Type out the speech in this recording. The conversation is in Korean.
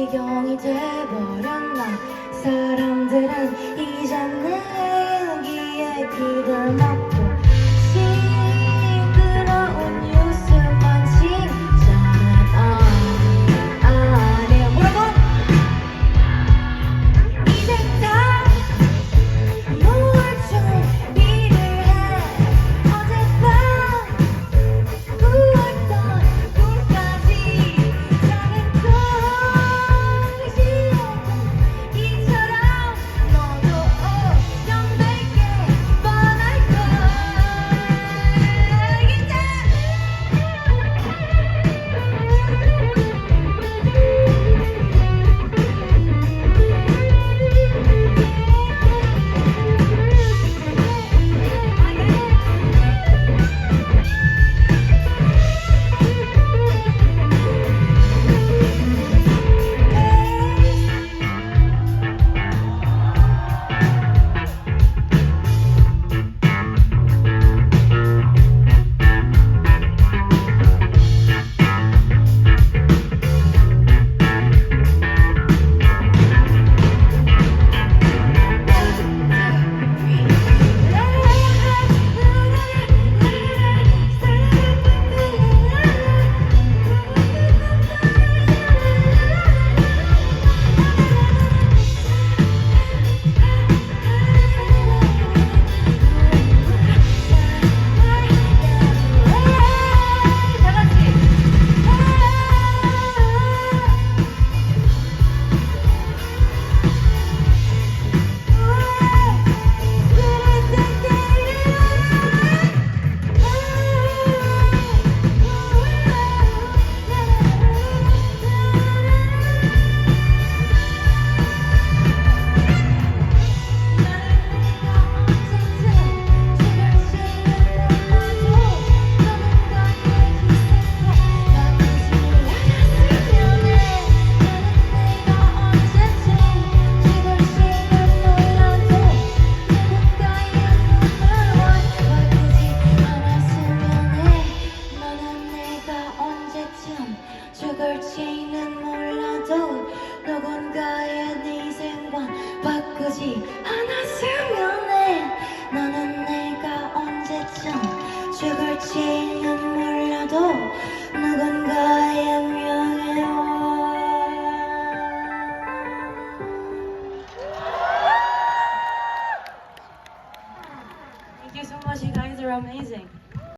지경이 돼버렸나? 사람들은 이제 내 향기에 기대나 바꾸지 않았으면 해 너는 내가 언제쯤 죽을지는 몰라도 누군가의 명예와 Thank you so much. You guys are amazing.